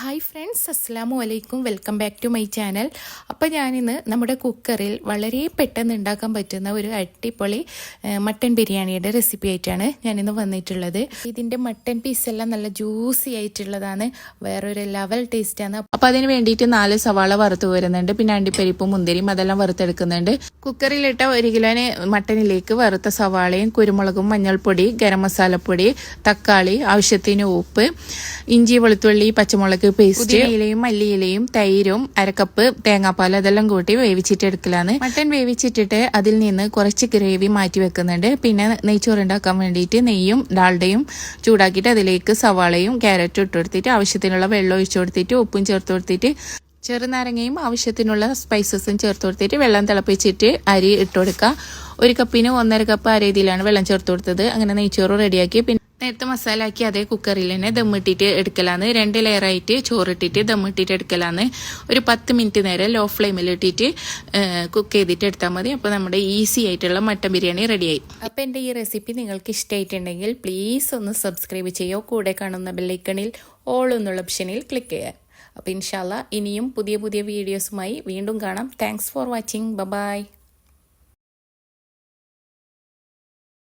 Hi friends അസ്സാമു അലൈക്കും welcome back to my channel അപ്പോൾ ഞാനിന്ന് നമ്മുടെ കുക്കറിൽ വളരെ പെട്ടെന്ന് ഉണ്ടാക്കാൻ പറ്റുന്ന ഒരു മട്ടൺ മട്ടൻ ബിരിയാണിയുടെ റെസിപ്പി ആയിട്ടാണ് ഞാനിന്ന് വന്നിട്ടുള്ളത്. ഇതിന്റെ മട്ടൻ പീസെല്ലാം നല്ല ജ്യൂസി ആയിട്ടുള്ളതാണ്. വേറൊരു ലെവൽ ടേസ്റ്റാണ് അപ്പോൾ അതിന് വേണ്ടിയിട്ട് നാല് സവാള വറുത്ത് വരുന്നുണ്ട്. പിന്നെ അണ്ടിപ്പരിപ്പും മുന്തിരിയും അതെല്ലാം വറുത്തെടുക്കുന്നുണ്ട്. കുക്കറിലിട്ട ഒരു കിലോന് മട്ടനിലേക്ക് വറുത്ത സവാളയും കുരുമുളകും മഞ്ഞൾപ്പൊടി ഗരം മസാലപ്പൊടി തക്കാളി ആവശ്യത്തിന് ഉപ്പ് ഇഞ്ചി വെളുത്തുള്ളി പച്ചമുളക് പേസ്റ്റ് ഇലയും മല്ലിയിലയും തൈരും അരക്കപ്പ് തേങ്ങാപ്പാൽ അതെല്ലാം കൂട്ടി വേവിച്ചിട്ട് എടുക്കലാണ്. മട്ടൻ വേവിച്ചിട്ടിട്ട് അതിൽ നിന്ന് കുറച്ച് ഗ്രേവി മാറ്റി വെക്കുന്നുണ്ട്. പിന്നെ നെയ്ച്ചോറ് ഉണ്ടാക്കാൻ വേണ്ടിയിട്ട് നെയ്യും ഡാൽഡയും ചൂടാക്കിയിട്ട് അതിലേക്ക് സവാളയും ക്യാരറ്റും ഇട്ട് കൊടുത്തിട്ട് ആവശ്യത്തിനുള്ള വെള്ളം ഒഴിച്ചു കൊടുത്തിട്ട് ഉപ്പും ചേർത്ത് കൊടുത്തിട്ട് ചെറുനാരങ്ങയും ആവശ്യത്തിനുള്ള സ്പൈസസും ചേർത്ത് കൊടുത്തിട്ട് വെള്ളം തിളപ്പിച്ചിട്ട് അരി ഇട്ട് കൊടുക്കുക. ഒരു കപ്പിന് ഒന്നര കപ്പ് ആ രീതിയിലാണ് വെള്ളം ചേർത്ത് കൊടുത്തത്. അങ്ങനെ നെയ്ച്ചോറ് റെഡിയാക്കി പിന്നെ നേരത്തെ മസാല ആക്കി അതേ കുക്കറിൽ തന്നെ ദമ്മിട്ടിട്ട് എടുക്കലാന്ന്. രണ്ട് ലെയറായിട്ട് ചോറിട്ടിട്ട് ദമ്മിട്ടിട്ട് എടുക്കലാന്ന്. ഒരു പത്ത് മിനിറ്റ് നേരം ലോ ഫ്ലെയിമിൽ ഇട്ടിട്ട് കുക്ക് ചെയ്തിട്ട് എടുത്താൽ മതി. അപ്പോൾ നമ്മുടെ ഈസി ആയിട്ടുള്ള മട്ടൻ ബിരിയാണി റെഡിയായി അപ്പോൾ എന്റെ ഈ റെസിപ്പി നിങ്ങൾക്ക് ഇഷ്ടമായിട്ടുണ്ടെങ്കിൽ പ്ലീസ് ഒന്ന് സബ്സ്ക്രൈബ് ചെയ്യുക കൂടെ കാണുന്ന ബെല്ലൈക്കണിൽ ഓൾ എന്നുള്ള ഓപ്ഷനിൽ ക്ലിക്ക് ചെയ്യുക അപ്പോൾ ഇൻഷാല്ല ഇനിയും പുതിയ പുതിയ വീഡിയോസുമായി വീണ്ടും കാണാം. Thanks for watching bye